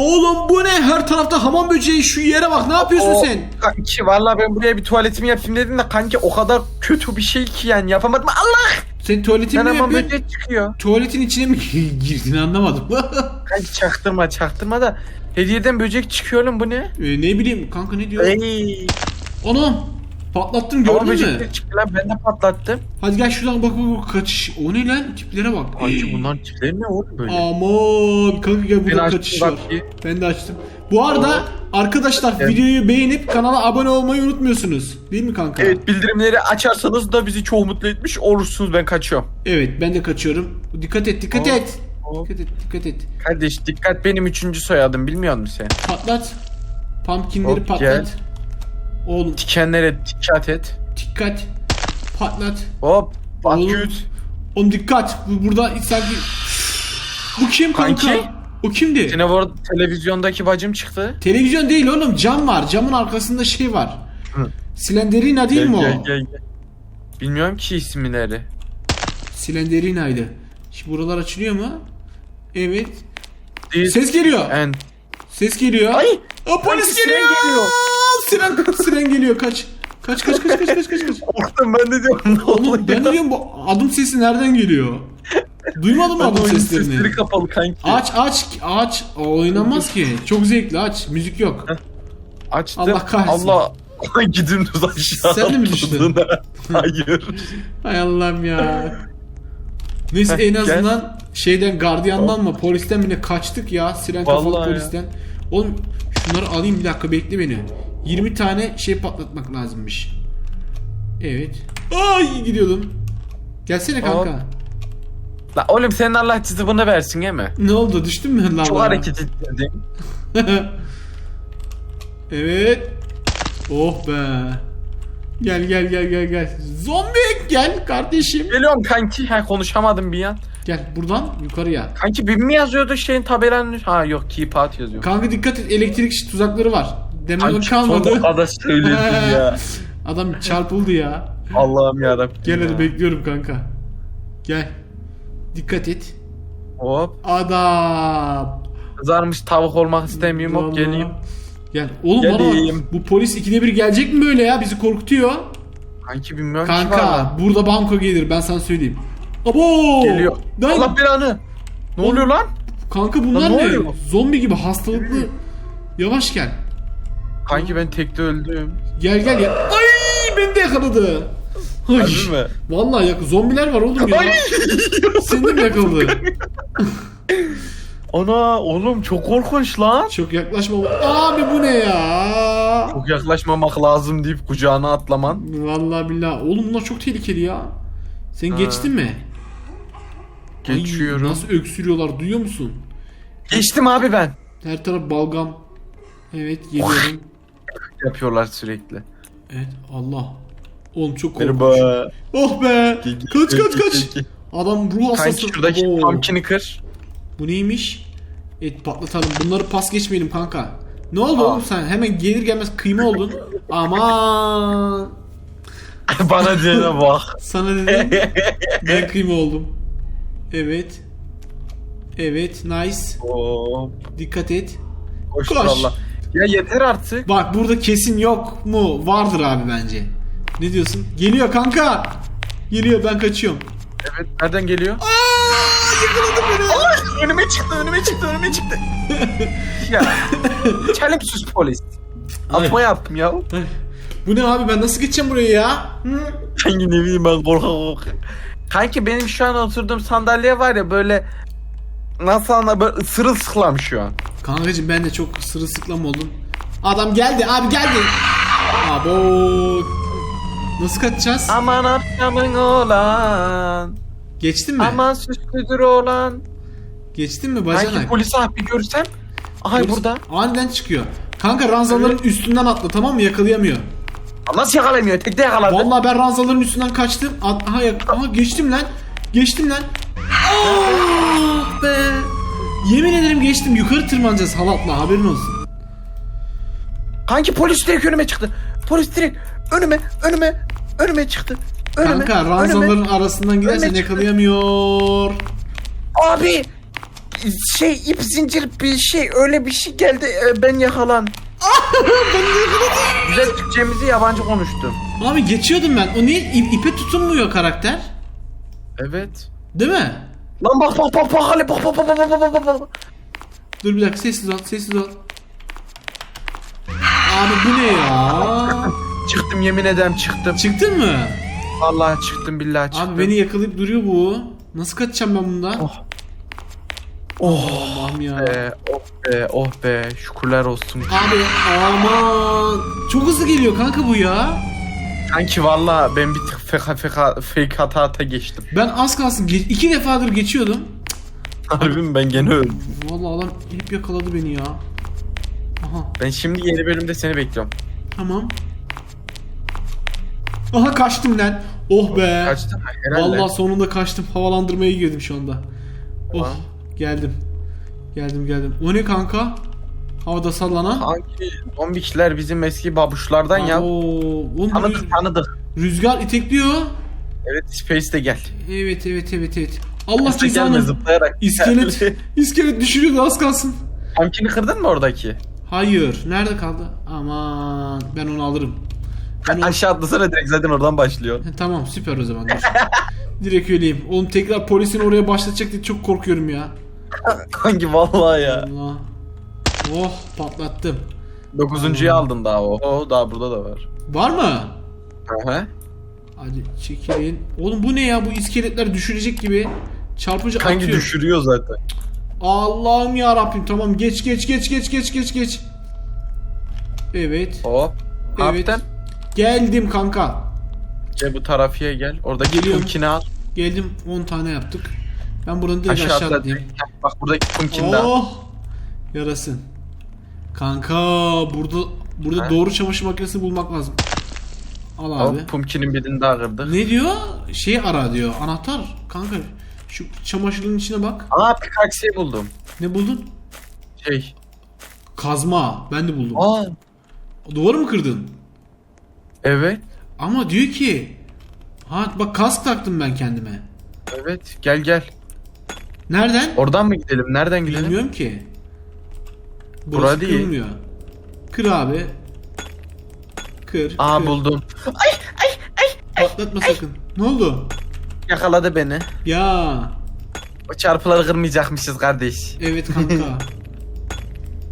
Oğlum bu ne? Her tarafta hamam böceği. Şu yere bak. Ne yapıyorsun O- sen? Kanki valla ben buraya bir tuvaletimi yapayım dedim de kanki o kadar kötü bir şey ki yani yapamadım. Allah! Sen tuvaletini Ben mi yapıyorsun? böcek çıkıyor. Tuvaletin içine mi girdin anlamadım. Kanki çaktırma çaktırma da hediyeden böcek çıkıyor oğlum bu ne? Ee, ne bileyim kanka ne diyor? Ey. Anam. Patlattın Ama gördün mü? böcekler çıktı lan ben de patlattım. Hadi gel şuradan bak bak bak kaçış. O ne lan? Tiplere bak. Kanki Ey. bunların tipleri ne oğlum böyle? Aman kanka gel Ben burada açtım kaçış var. bak. Ben de açtım. Bu arada arkadaşlar Evet. videoyu beğenip kanala abone olmayı unutmuyorsunuz. Değil mi kanka? Evet bildirimleri açarsanız da bizi çok mutlu etmiş olursunuz ben kaçıyorum. Evet ben de kaçıyorum. Dikkat et dikkat Hop, et. Dikkat et dikkat et. Kardeş dikkat benim üçüncü soyadım bilmiyor musun sen? Patlat. Pumpkinleri Hop, patlat. Oğlum Dikenlere dikkat et. dikkat. Patlat. Hop. Bak Oğlum. dikkat. Bu burada sanki Bu kim kanka? Kanki? O kimdi? Yine bu arada televizyondaki bacım çıktı. Televizyon değil oğlum cam var. Camın arkasında şey var. Hı. Slenderina değil Gel, mi o? gel, gel, gel. Bilmiyorum ki isimleri. Slenderina'ydı. Şimdi buralar açılıyor mu? Evet. Değil. Ses geliyor. And. Ses geliyor. Ay! O polis Sanki siren geliyor. geliyor. Siren, siren geliyor kaç. Kaç kaç kaç kaç kaç kaç. kaç. Korktum ben de diyorum ne Oğlum oluyor? ben de diyorum bu adım sesi nereden geliyor? Duymadın mı Ben adım seslerini? sesleri kapalı kanki. Aç aç aç. O oynanmaz ki. Çok zevkli aç. Müzik yok. Açtım. Allah kahretsin. Allah. Gidin düz aşağı. Sen de mi düştün? atladın. Hayır. Hay Allah'ım ya. Neyse Heh, en gel. azından şeyden gardiyandan mı polisten mi ne kaçtık ya siren kafalı Vallahi ya. polisten. Oğlum şunları alayım bir dakika bekle beni. 20 tane şey patlatmak lazımmış. Evet. Ay gidiyordum. Gelsene kanka. La oğlum senin Allah cızıbını versin he mi? Ne oldu düştün mü lavalara? Çok hareket ettirdin. evet. Oh be. Gel gel gel gel gel. Zombi gel kardeşim. Geliyorum kanki. Ha konuşamadım bir an. Gel buradan yukarıya. Kanki bir mi yazıyordu şeyin tabelanın? Ha yok out yazıyor. Kanka dikkat et elektrik tuzakları var. Kanki kalmadı. dakikada söyledin ya. Adam çarpıldı ya. Allah'ım yarabbim. Gel hadi ya. bekliyorum kanka. Gel. Dikkat et. Hop. Adam. Kızarmış tavuk olmak istemiyorum hop Vallahi. geleyim. Gel. Oğlum bana Geleyim. bak. Bu polis ikide bir gelecek mi böyle ya? Bizi korkutuyor. Kanki bilmiyorum ki Kanka burada banko gelir ben sana söyleyeyim. Abo! Geliyor. Lan, Allah belanı. Ne oluyor lan? Kanka bunlar Lan ne ne? oluyor? Zombi gibi hastalıklı. Yavaş gel. Kanki ben tekte öldüm. Gel gel ya. Ay beni de yakaladı. Ay. Harbi mi? Vallahi yak zombiler var oğlum ya. Ay! Seni de mi yakaladı? Ana oğlum çok korkunç lan. Çok yaklaşma. Abi bu ne ya? Çok yaklaşmamak lazım deyip kucağına atlaman. Vallahi billahi. Oğlum bunlar çok tehlikeli ya. Sen Ha. geçtin mi? Ay, Geçiyorum. nasıl öksürüyorlar duyuyor musun? Geçtim abi ben. Her taraf balgam. Evet geliyorum. Yapıyorlar sürekli. Evet Allah. Oğlum çok korkunç. Merhaba. Oh be. Kaç kaç kaç. Adam ruh hastası. Kanki şuradaki Oo. pumpkin'i kır. Bu neymiş? Et patlatalım. Bunları pas geçmeyelim kanka. Ne oldu Aa. oğlum sen? Hemen gelir gelmez kıyma oldun. Aman. Bana diyene bak. Sana dedim. ben kıyma oldum. Evet. Evet nice. Oo, Dikkat et. koş, Koş. valla. Ya yeter artık. Bak burada kesin yok mu? Vardır abi bence. Ne diyorsun? Geliyor kanka. Geliyor ben kaçıyorum. Evet nereden geliyor? Aa, yakaladı beni. Ay, önüme çıktı önüme çıktı önüme çıktı. ya. Çelimsiz polis. Atma yaptım ya. Bu ne abi ben nasıl geçeceğim buraya ya? Hı? Kanki ne bileyim ben korkak Kanki benim şu an oturduğum sandalye var ya böyle nasıl anla böyle sırılsıklam şu an. Kankacım ben de çok sırılsıklam oldum. Adam geldi abi geldi. Abo. Nasıl kaçacağız? Aman akşamın olan. Geçtin mi? Aman süslüdür olan. Geçtin mi bacanak? polis abi görsem. Ay Polis burada. Aniden çıkıyor. Kanka ranzaların üstünden atla tamam mı? Yakalayamıyor. Nasıl yakalamıyor? Tekte yakaladı. Vallahi ben ranzaların üstünden kaçtım. Aha, aha geçtim lan. Geçtim lan. Ah be. Yemin ederim geçtim. Yukarı tırmanacağız halatla haberin olsun. Kanki polis direkt önüme çıktı. Polis direkt önüme önüme önüme çıktı. Önüme, Kanka ranzaların önüme. arasından gidersen Önüme yakalayamıyor. Abi şey ip zincir bir şey öyle bir şey geldi e, ben yakalan. Güzel Türkçemizi yabancı konuştum. Abi geçiyordum ben. O niye ip- ipe tutunmuyor karakter? Evet. Değil mi? Lan bak bak bak bak bak bak bak bak bak bak bak. Dur bir dakika sessiz ol sessiz ol. Abi bu ne ya? Çıktım yemin ederim çıktım. Çıktın mı? Vallahi çıktım billahi çıktım. Abi beni yakalayıp duruyor bu. Nasıl kaçacağım ben bundan? Oh. Oh Allah'ım ya. be oh be oh be şükürler olsun. Abi aman. Çok hızlı geliyor kanka bu ya. Sanki valla ben bir tık feka feka fake hata hata geçtim. Ben az kalsın ge- iki defadır geçiyordum. Harbi mi ben gene öldüm. Vallahi adam hep yakaladı beni ya. Aha Ben şimdi yeni bölümde seni bekliyorum. tamam. Aha kaçtım lan. Oh be. Kaçtın mı? Herhalde. Vallahi sonunda kaçtım. Havalandırmaya girdim şu anda. Oh Tamam. geldim. Geldim geldim. O ne kanka? Havada sallanan. Hangi zombikler bizim eski babuşlardan ya. Oo, oğlum Tanıdık tanıdık. rüzgar itekliyor. Evet Space de gel. Evet evet evet evet. Allah Space gelme cezanı. zıplayarak. İskelet. iskelet düşürüyordu az kalsın. Pumpkin'i kırdın mı oradaki? Hayır. Nerede kaldı? Aman ben onu alırım. Ben onu... Aşağı atlasana direkt zaten oradan başlıyor. He, tamam süper o zaman. Dur. Direkt öleyim. Oğlum tekrar polisin oraya başlatacak diye çok korkuyorum ya. Hangi vallahi ya. Allah. Oh patlattım. Dokuzuncuyu aldın daha o. O daha burada da var. Var mı? Aha. Hadi çekilin. Oğlum bu ne ya? Bu iskeletler düşürecek gibi. Çarpıcı Kanki atıyor. düşürüyor zaten. Allah'ım ya Rabbim. Tamam geç geç geç geç geç geç geç. Evet. Hop. Evet. Geldim kanka. Gel bu tarafıya gel. Oradaki Geliyorum. pumpkin'i al. Geldim 10 tane yaptık. Ben buradan direkt Aşağı aşağı atla atlayayım. Bak buradaki pumpkin'i de al. Oh! Yarasın. Kanka burada burada Ha? doğru çamaşır makinesi bulmak lazım. Al abi. Hop pumpkin'in birini daha kırdık. Ne diyor? Şey ara diyor. Anahtar. Kanka şu çamaşırın içine bak. Aa pickaxe'yi buldum. Ne buldun? Şey. Kazma. Ben de buldum. Aa. Duvarı mı kırdın? Evet. Ama diyor ki Ha bak kask taktım ben kendime. Evet. Gel gel. Nereden? Oradan mı gidelim? Nereden gidelim? Bilmiyorum ki. Bura Burası değil. kırılmıyor. Kır abi. Kır. Aa kır. buldum. Patlatma sakın. Ne oldu? Yakaladı beni. Ya. O çarpıları kırmayacakmışız kardeş. Evet kanka.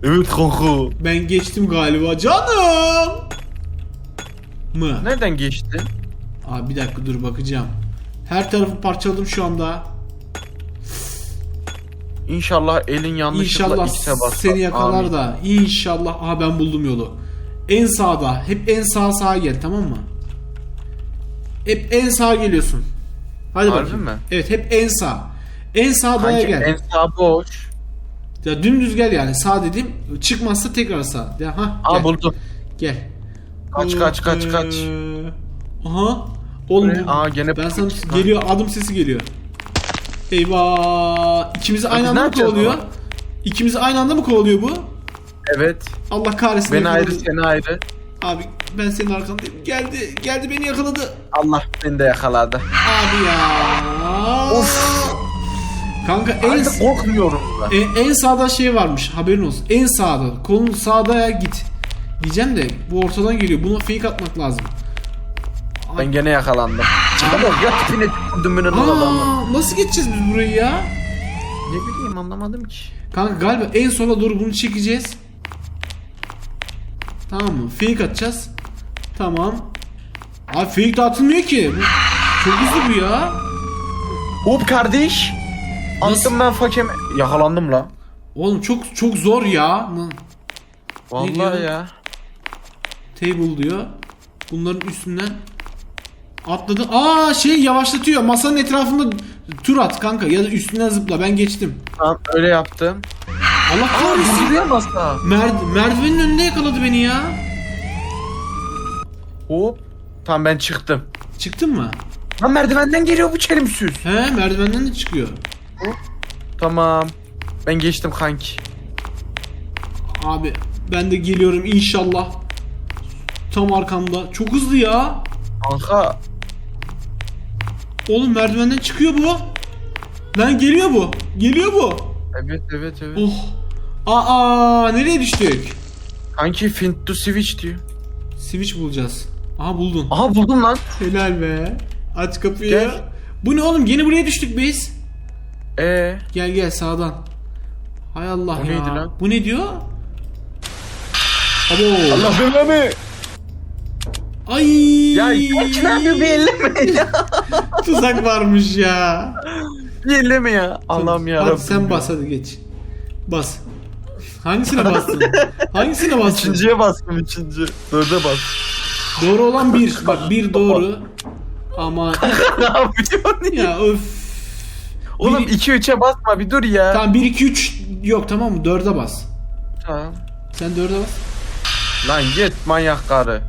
Evet kanka. ben geçtim galiba canım. Mı? Nereden geçti? Abi bir dakika dur bakacağım. Her tarafı parçaladım şu anda. İnşallah elin yanlışlıkla İnşallah X'e basar. seni yakalar Amin. da. İnşallah. Aha ben buldum yolu. En sağda. Hep en sağ sağa gel tamam mı? Hep en sağa geliyorsun. Hadi Harbi bakayım. mi? Evet hep en sağ. En sağ daya Kanki gel. en sağ boş. Ya dümdüz gel yani. Sağ dedim. Çıkmazsa tekrar sağ. Ya ha Aa gel. buldum. Gel. Kaç kaç kaç kaç. Aha. Oğlum Ne? bu- Aa, gene ben sana geliyor adım sesi geliyor. Eyvah. İkimizi aynı anda mı yapacağız kovalıyor? ama? İkimizi aynı anda mı kovalıyor bu? Evet. Allah kahretsin. Ben yakaladı. ayrı sen ayrı. Abi ben senin arkandayım. Geldi. Geldi beni yakaladı. Allah beni de yakaladı. Abi ya. Of. Kanka en, Artık korkmuyorum da. en, en sağda şey varmış. Haberin olsun. En sağda. Kolun sağda git. Diyeceğim de bu ortadan geliyor. Buna fake atmak lazım. Ben gene yakalandım. Çıkamam ya tipine onun adamı. Aa, nasıl geçeceğiz biz burayı ya? Ne bileyim anlamadım ki. Kanka galiba en sola doğru bunu çekeceğiz. Tamam mı? Fake atacağız. Tamam. Abi fake de atılmıyor ki. Bu Çok hızlı bu ya. Hop kardeş. Nasıl? Attım ben fakeme. Yakalandım la. Oğlum çok çok zor ya. N- Vallahi diyor? ya. Table diyor. Bunların üstünden atladı. Aa şey yavaşlatıyor. Masanın etrafında tur at kanka ya da üstünden zıpla. Ben geçtim. Tamam öyle yaptım. Allah kahretsin. Duruyor masa. Mer- merdivenin önünde yakaladı beni ya. Hop. Tamam ben çıktım. Çıktın mı? Lan merdivenden geliyor bu çelimsiz. He merdivenden de çıkıyor. Tamam. Ben geçtim kanki. Abi ben de geliyorum inşallah. Tam arkamda. Çok hızlı ya. Kanka. Oğlum merdivenden çıkıyor bu. Lan geliyor bu. Geliyor bu. Evet evet evet. Oh. Aa nereye düştük? Kanki Fint to Switch diyor. Switch bulacağız. Aha buldun. Aha buldum lan. Helal be. Aç kapıyı. Gel. Bu ne oğlum? Yine buraya düştük biz. Ee, Gel gel sağdan. Hay Allah Bu ya. neydi lan? Bu ne diyor? Abo. Allah belanı. Ay. Ya yapıyor bir elleme ya. Tuzak varmış ya. Bir elleme ya. Allah'ım ya. Hadi sen bas hadi geç. Bas. Hangisine bastın? Hangisine bastın? Üçüncüye bastım üçüncü. Dörde bas. Doğru olan bir. Bak bir doğru. Ama ne yapıyorsun ya? öf. Oğlum Bir- 2-3'e basma bir dur ya. Tamam 1 2 3 yok tamam mı? 4'e bas. Tamam. Sen 4'e bas. Lan git manyak karı.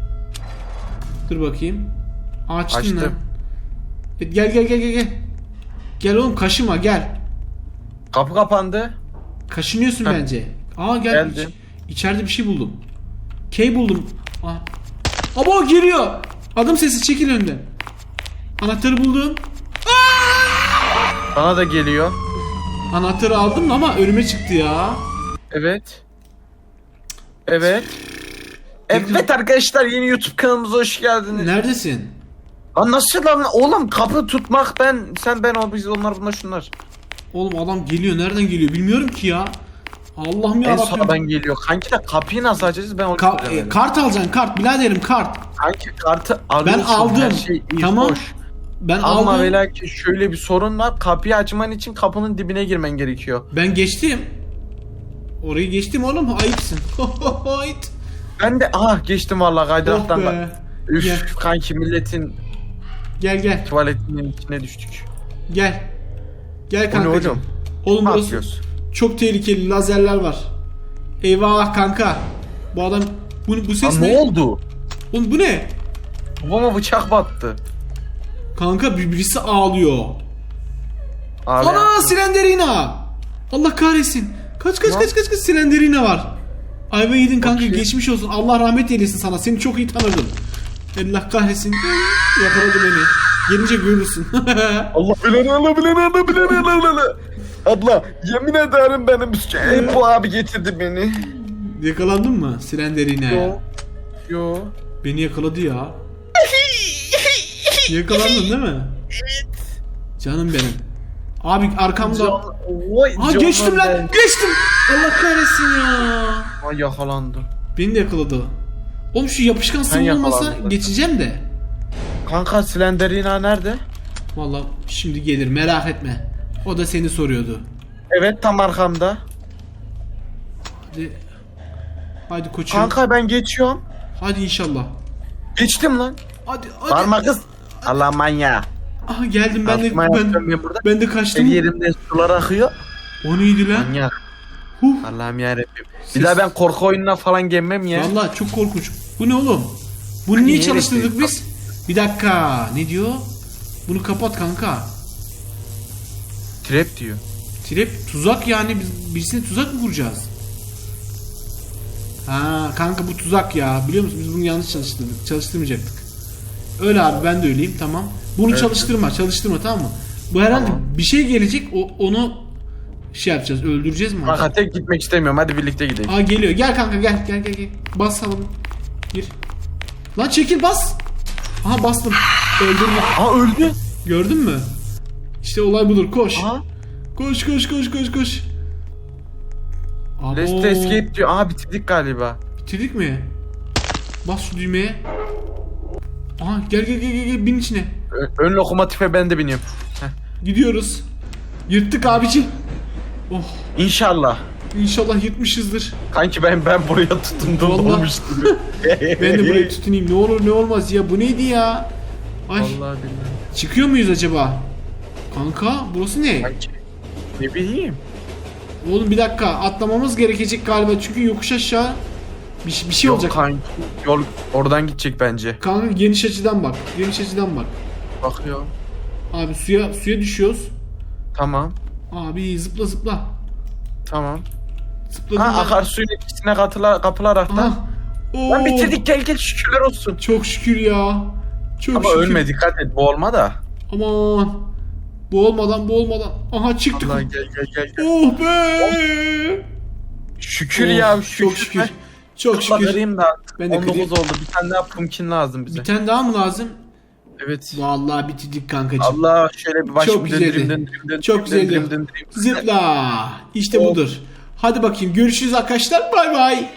Dur bakayım. Açtın Açtım. lan. E, Gel gel gel gel gel. Gel oğlum kaşıma gel. Kapı kapandı. Kaşınıyorsun Heh. bence. Aa gel. Geldim. İç- içeride bir şey buldum. Key buldum. Aa. Abo geliyor. Adım sesi çekil önden. Anahtarı buldum. Bana da geliyor. Anahtarı aldım ama önüme çıktı ya. Evet. Evet. Evet arkadaşlar yeni YouTube kanalımıza hoş geldiniz. Neredesin? Lan nasıl lan? Oğlum kapı tutmak ben sen ben ol biz onlar bunlar şunlar. Oğlum adam geliyor. Nereden geliyor bilmiyorum ki ya. Allah'ım ya En Rabbim. sonradan geliyor. Kanki de kapıyı nasıl açacağız ben onu Ka- e, kart alacaksın kart biraderim kart. Kanki kartı alıyorsun. aldım. Her şey iyi, Tamam. hoş. Ben Ama aldım. ve lakin şöyle bir sorun var. Kapıyı açman için kapının dibine girmen gerekiyor. Ben geçtim. Orayı geçtim oğlum ayıpsın. Ben de aha geçtim vallahi oh kaydıraktan be. bak. Üf Gel. kanki milletin Gel gel tuvaletinin içine düştük. gel. Gel O ne kankacığım. hocam? Oğlum Ne burası yapıyoruz? çok tehlikeli lazerler var. Eyvah kanka. Bu adam bu, bu ses Lan ne? ne oldu? Oğlum bu ne? Babama bıçak battı. Kanka bir- birisi ağlıyor. Abi Ana Slenderina. Allah kahretsin. Kaç kaç Ne? kaç kaç kaç Slenderina var. Ayva yedin kanka Bakayım. geçmiş olsun. Allah rahmet eylesin sana. Seni çok iyi tanırdım. Allah kahretsin. Yakaladı beni. Gelince görürsün. Allah bilen Allah bilen Allah bilen Allah Allah. Abla yemin ederim benim şey, bu abi getirdi beni. Yakalandın mı Slenderina? Yo. Yo. Beni yakaladı ya. Yakalandın değil mi? Canım benim. Abi arkamda. Vay Aa canım geçtim lan. ben. Geçtim. Allah kahretsin ya. Ay yakalandı. Beni de yakaladı. Oğlum şu yapışkan sıvı olmasa geçeceğim de. Kanka Slenderina nerede? Vallahi şimdi gelir merak etme. O da seni soruyordu. Evet tam arkamda. Hadi. Hadi koçum. Kanka ben geçiyorum. Hadi inşallah. Geçtim lan. Hadi hadi. Parma kız. Allah manyağı. Aha geldim ben de ben, yapıyorum ben burada. ben de kaçtım. El yerimden sular akıyor. O neydi lan? Manyak. Huh. Allah'ım yarabbim. Siz- Bir daha ben korku oyununa falan gelmem ya. Vallahi çok korkunç. Bu ne oğlum? Bunu niye niye çalıştırdık biz? Bir dakika. Ne diyor? Bunu kapat kanka. Trap diyor. Trap tuzak yani biz birisine tuzak mı kuracağız? Ha kanka bu tuzak ya. Biliyor musun biz bunu yanlış çalıştırdık. Çalıştırmayacaktık. Öyle abi ben de öyleyim tamam. Bunu Evet. çalıştırma çalıştırma tamam mı? Bu herhalde Tamam. bir şey gelecek o, onu şey yapacağız öldüreceğiz mi? Kanka tek gitmek istemiyorum. Hadi birlikte gidelim. Aa geliyor gel kanka gel gel gel gel. Basalım. Gir. Lan çekil bas. Aha bastım. Öldürdüm. Aa öldü. Gördün mü? İşte olay budur koş. Aa. Koş koş koş koş koş. Abo. Let's escape diyor. Aa bitirdik galiba. Bitirdik mi? Bas şu düğmeye. Aha gel gel gel gel, gel bin içine. Ö- ön lokomotife ben de biniyorum. Gidiyoruz. Yırttık abici. Oh İnşallah. inşallah yırtmışızdır. Kanki ben ben buraya tutundum Vallahi. olmuş gibi. Ben de burayı tutunayım. Ne olur ne olmaz ya. Bu neydi ya? Ay Vallahi billahi. çıkıyor muyuz acaba? Kanka burası ne? Kanki. Ne bileyim. Oğlum bir dakika atlamamız gerekecek galiba çünkü yokuş aşağı bir, bir şey Yok olacak. kanki. Yol oradan gidecek bence. Kanka geniş açıdan bak. Geniş açıdan bak. Bakıyor. Abi suya suya düşüyoruz. Tamam. Abi zıpla zıpla. Tamam. Zıpladım. Ha ben. akarsuyun etkisine katıla, kapılarak da. Aha. Oo, Lan bitirdik gel gel şükürler olsun. Çok şükür ya. Çok Ama şükür. ölme dikkat et boğulma da. Aman. Bu olmadan. Aha çıktık. Allah gel gel gel. gel. Oh be. Şükür Oh, ya şükür. Çok şükür. Çok Şükür. şükür. Kırayım da. Ben de 19 kırayım. oldu. Bir tane daha pumpkin lazım bize. Bir tane daha mı lazım? Evet. Vallahi bitirdik kankacığım. Allah şöyle bir baş Çok güzeldi. döndüreyim, döndüreyim, döndüreyim, Çok döndüreyim, güzeldi. döndüreyim. Zıpla. İşte budur. Hadi bakayım görüşürüz arkadaşlar. Bay bay.